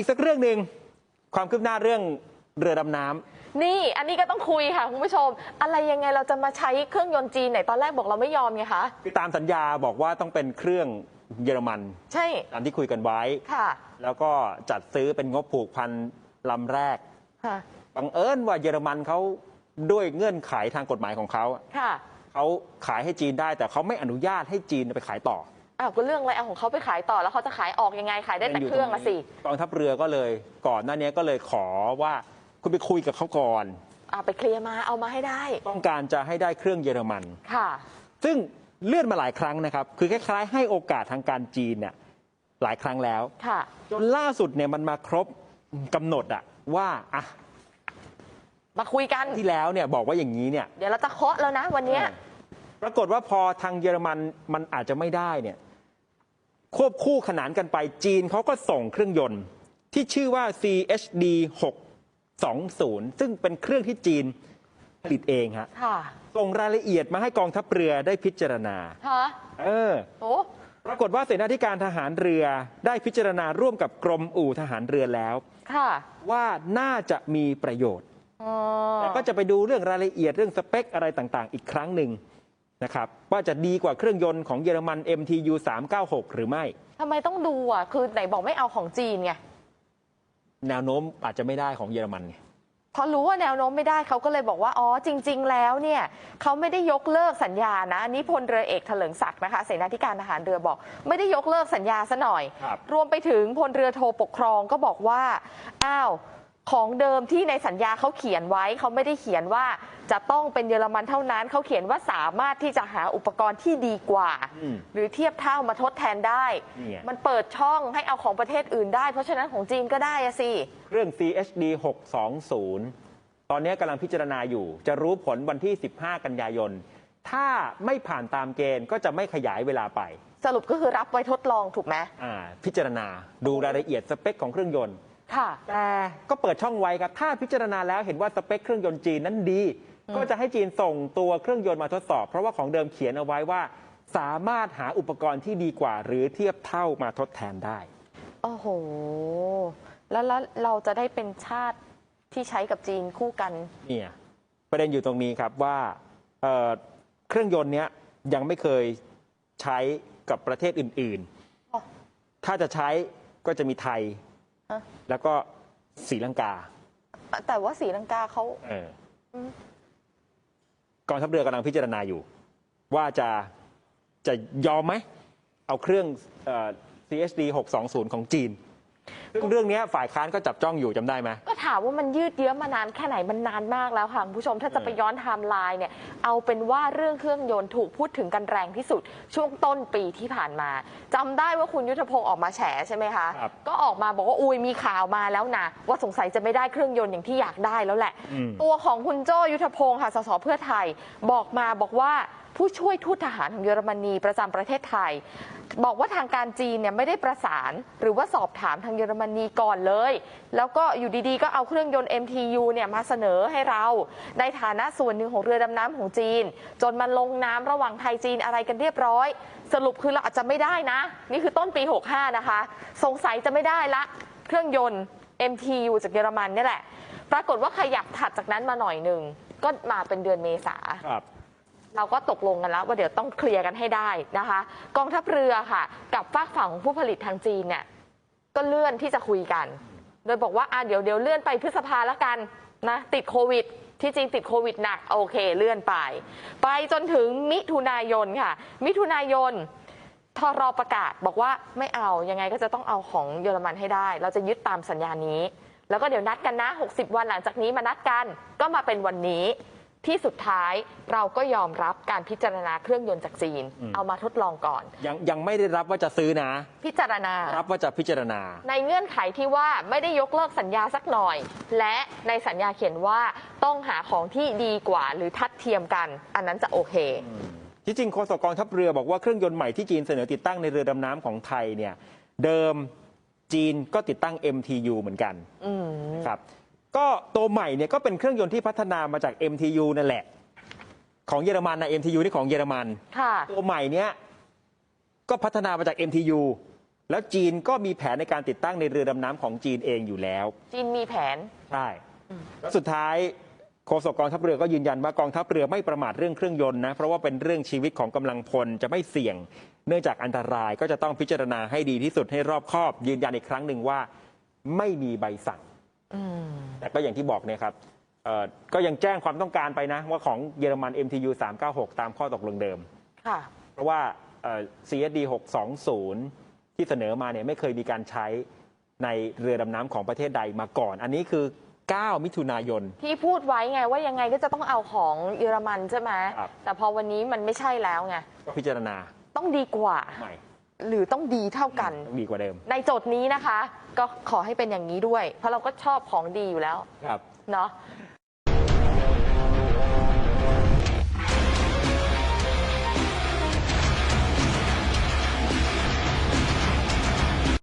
อีกสักเรื่องหนึ่งความคืบหน้าเรื่องเรือดำน้ำ นี่อันนี้ก็ต้องคุยค่ะคุณผู้ชม อะไรยังไงเราจะมาใช้เครื่องยนต์จีนไหนตอนแรกบอกเราไม่ยอมไงคะ คือตามสัญญาบอกว่าต้องเป็นเครื่องเยอรมัน ใช่ตามที่คุยกันไว้ ค่ะแล้วก็จัดซื้อเป็นงบผูกพันลำแรก ค่ะ บังเอิญว่าเยอรมันเขาด้วยเงื่อนไขทางกฎหมายของเขา ค่ะ เขาขายให้จีนได้แต่เขาไม่อนุญาตให้จีนไปขายต่อ อ้าวก็เรื่องอะไรเอาของเขาไปขายต่อแล้วเขาจะขายออกยังไงขายได้แต่เครื่องอะสิกองทัพเรือก็เลย ก่อนหน้านี้ก็เลยขอว่าคุณไปคุยกับเขาก่อนอ่าไปเคลียร์มาเอามาให้ได้ ต้องการจะให้ได้เครื่องเยอรมันค่ะ ซึ่งเลื่อนมาหลายครั้งนะครับ คือคล้ายๆ ให้โอกาสทางการจีนเนี่ยหลายครั้งแล้วค่ะจนล่าสุดเนี่ยมันมาครบกำหนดอะว่าอะมาคุยกันที่แล้วเนี่ยบอกว่าอย่างนี้เนี่ย เดี๋ยวเราจะเคาะแล้วนะวันเนี้ยปรากฏว่าพอทางเยอรมันมันอาจจะไม่ได้เนี่ย ควบคู่ขนานกันไปจีนเขาก็ส่งเครื่องยนต์ที่ชื่อว่า CHD 620 ซึ่งเป็นเครื่องที่จีนผลิตเองฮะค่ะส่งรายละเอียดมาให้กองทัพเรือได้พิจารณาฮะเออโอ้ปรากฏว่าเสนาธิการทหารเรือได้พิจารณาร่วมกับกรมอู่ทหารเรือแล้วค่ะว่าน่าจะมีประโยชน์อ๋อแต่ก็จะไปดูเรื่องรายละเอียดเรื่องสเปคอะไรต่างๆ อีกครั้งหนึ่ง นะครับว่าจะดีกว่าเครื่องยนต์ของเยอรมัน MTU 396 หรือไม่ทำไมต้องดูอะ คือไหนบอกไม่เอาของจีนไง แนวโน้มอาจจะไม่ได้ของเยอรมันไงพอรู้ว่าแนวโน้มไม่ได้เขาก็เลยบอกว่า อ๋อ จริง ๆ แล้วเนี่ยเขาไม่ได้ยกเลิกสัญญานะอันนี้พลเรือเอกเถลิงศักดิ์นะคะเสนาธิการทหารเรือบอก ไม่ได้ยกเลิกสัญญาซะหน่อยครับรวมไปถึงพลเรือโทปกครองก็บอกว่า อ้าว ของเดิมที่ในสัญญาเขาเขียนไว้เขาไม่ได้เขียนว่าจะต้องเป็นเยอรมันเท่านั้นเขาเขียนว่าสามารถที่จะหาอุปกรณ์ที่ดีกว่า อืมหรือเทียบเท่ามาทดแทนได้นี่ไงมันเปิดช่องให้เอาของประเทศอื่นได้ เพราะฉะนั้นของจีนก็ได้อะสิเครื่อง CHD 620 ตอนนี้กำลังพิจารณาอยู่ จะรู้ผลวันที่ 15 กันยายน ถ้าไม่ผ่านตามเกณฑ์ก็จะไม่ขยายเวลาไปสรุปก็คือรับไว้ทดลองถูกไหม อ่าพิจารณาดูรายละเอียดสเปคของเครื่องยนต์ ค่ะ แต่ก็เปิดช่องไว้ครับ ถ้าพิจารณาแล้วเห็นว่าสเปคเครื่องยนต์จีนนั้นดีก็จะให้จีนส่งตัวเครื่องยนต์มาทดสอบ เพราะว่าของเดิมเขียนเอาไว้ว่า สามารถหาอุปกรณ์ที่ดีกว่า หรือเทียบเท่ามาทดแทนได้ โอ้โห แล้วแล้วเราจะได้เป็นชาติที่ใช้กับจีนคู่กัน เนี่ยประเด็นอยู่ตรงนี้ครับว่าเอ่อเครื่องยนต์เนี้ยยังไม่เคยใช้กับประเทศอื่นอ๋อ ๆ ถ้าจะใช้ก็จะมีไทย ฮะ แล้วก็ศรีลังกาแต่ว่าสีลังกาเขาเอออมกองทัพเรือกำลังพิจารณาอยู่ ว่าจะจะยอมไหม เอาเครื่องเอ่อ CHD 620 ของจีนซึ่งเรื่องเนี้ยฝ่ายค้านก็จับจ้องอยู่จำได้ไหมก็ถามว่ามันยืดเยื้อมานานแค่ไหนมันนานมากแล้วค่ะคุณผู้ชมถ้าจะไปย้อนไทม์ไลน์เนี่ยเอาเป็นว่าเรื่องเครื่องยนต์ถูกพูดถึงกันแรงที่สุด ช่วงต้นปีที่ผ่านมาจำได้ว่าคุณยุทธพงศ์ออกมาแฉใช่ไหมคะครับก็ออกมาบอกว่าอุ้ยมีข่าวมาแล้วนะว่าสงสัยจะไม่ได้เครื่องยนต์อย่างที่อยากได้แล้วแหละ อืม ตัวของคุณโจ้ยุทธพงศ์ค่ะสสเพื่อไทย บอกมาบอกว่าผู้ช่วยทูตทหารของเยอรมนีประจำประเทศไทย บอกว่าทางการจีนเนี่ยไม่ได้ประสาน หรือว่าสอบถามทางเยอรมนีก่อนเลย แล้วก็อยู่ดีๆ ก็เอาเครื่องยนต์ MTU เนี่ยมาเสนอให้เรา ในฐานะส่วนหนึ่งของเรือดำน้ำของจีน จนมันลงน้ำระหว่างไทยจีนอะไรกันเรียบร้อย สรุปคือเราอาจจะไม่ได้นะ นี่คือต้นปี 65 นะคะ สงสัยจะไม่ได้ละ เครื่องยนต์ MTU จากเยอรมันนี่แหละ ปรากฏว่าขยับถัดจากนั้นมาหน่อยหนึ่งก็มาเป็นเดือนเมษาครับเราก็ตกลงกันแล้วว่าเดี๋ยวต้องเคลียร์กันให้ได้นะคะ กองทัพเรือค่ะ กับฝากฝั่งของผู้ผลิตทางจีนเนี่ยก็เลื่อนที่จะคุยกัน โดยบอกว่าอะเดี๋ยวเดี๋ยวเลื่อนไปพฤษภาแล้วกันนะติดโควิดที่จริงติดโควิดหนักโอเคเลื่อนไป ไปจนถึงมิถุนายนค่ะ มิถุนายนทรประกาศบอกว่าไม่เอายังไงก็จะต้องเอาของเยอรมันให้ได้ เราจะยึดตามสัญญานี้ แล้วก็เดี๋ยวนัดกันนะ 60 วันหลังจากนี้มานัดกันก็มาเป็นวันนี้ ที่สุดท้ายเราก็ยอมรับการพิจารณาเครื่องยนต์จากจีนอืมเอามาทดลองก่อน ยังยังไม่ได้รับว่าจะซื้อนะ พิจารณา รับว่าจะพิจารณา ในเงื่อนไขที่ว่าไม่ได้ยกเลิกสัญญาสักหน่อย และในสัญญาเขียนว่าต้องหาของที่ดีกว่าหรือทัดเทียมกัน อันนั้นจะโอเคที่จริงโฆษกกองทัพเรือบอกว่าเครื่องยนต์ใหม่ที่จีนเสนอติดตั้งในเรือดำน้ำของไทยเนี่ยเดิมจีนก็ติดตั้ง MTU เหมือนกันอืมครับ ก็ตัวใหม่เนี่ยก็เป็นเครื่องยนต์ที่พัฒนามาจาก MTU นั่นแหละ ของเยอรมันนะ MTU นี่ของเยอรมัน ค่ะ ตัวใหม่เนี้ยก็พัฒนามาจาก MTU แล้วจีนก็มีแผนในการติดตั้งในเรือดำน้ำของจีนเองอยู่แล้ว จีนมีแผน ใช่แล้วสุดท้ายโฆษกกองทัพเรือก็ยืนยันว่ากองทัพเรือไม่ประมาทเรื่องเครื่องยนต์นะ เพราะว่าเป็นเรื่องชีวิตของกำลังพลจะไม่เสี่ยง เนื่องจากอันตรายก็จะต้องพิจารณาให้ดีที่สุดให้รอบคอบ ยืนยันอีกครั้งหนึ่งว่า ไม่มีใบสั่ง อืม แต่ก็อย่างที่บอกเนี่ยครับเอ่อก็ยังแจ้งความต้องการไปนะ ว่าของเยอรมัน MTU 396 ตามข้อตกลงเดิม ค่ะ เพราะว่าเอ่อ CSD 620 ที่เสนอมาเนี่ยไม่เคยมีการใช้ในเรือดำน้ำของประเทศใดมาก่อน อันนี้คือ 9 มิถุนายน ที่พูดไว้ไงว่ายังไงก็จะต้องเอาของเยอรมันใช่ไหม ครับ แต่พอวันนี้มันไม่ใช่แล้วไง ก็พิจารณาต้องดีกว่า ใหม่ หรือต้องดีเท่ากัน ดีกว่าเดิม ในโจทย์นี้นะคะ ก็ขอให้เป็นอย่างนี้ด้วย เพราะเราก็ชอบของดีอยู่แล้วครับ เนาะ